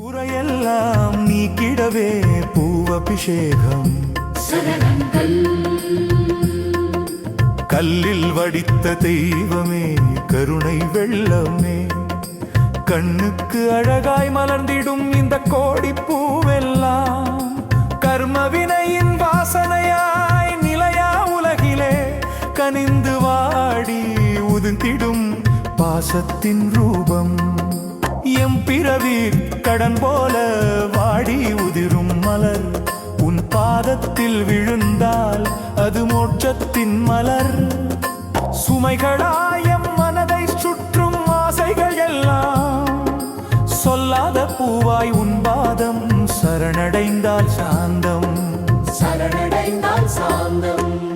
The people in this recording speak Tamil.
குறையெல்லாம் நீக்கிடவே பூவபிஷேகம். கல்லில் வடித்த தெய்வமே கருணை வெள்ளமே. கண்ணுக்கு அழகாய் மலர்ந்திடும் இந்த கோடி பூவெல்லாம். கர்மவினையின் வாசனையாய் நிலையா உலகிலே கனிந்து வாடி உதிர்ந்திடும் பாசத்தின் ரூபம். எம் பிறவி கடன் போல வாடி உதிரும் மலர். உன் பாதத்தில் விழுந்தால் அது மோட்சத்தின் மலர். சுமைகளாயம் மனதை சுற்றும் ஆசைகள் எல்லாம். சொல்லாத பூவாய் உன் பாதம் சரணடைந்தால் சாந்தம். சரணடைந்தால் சாந்தம்.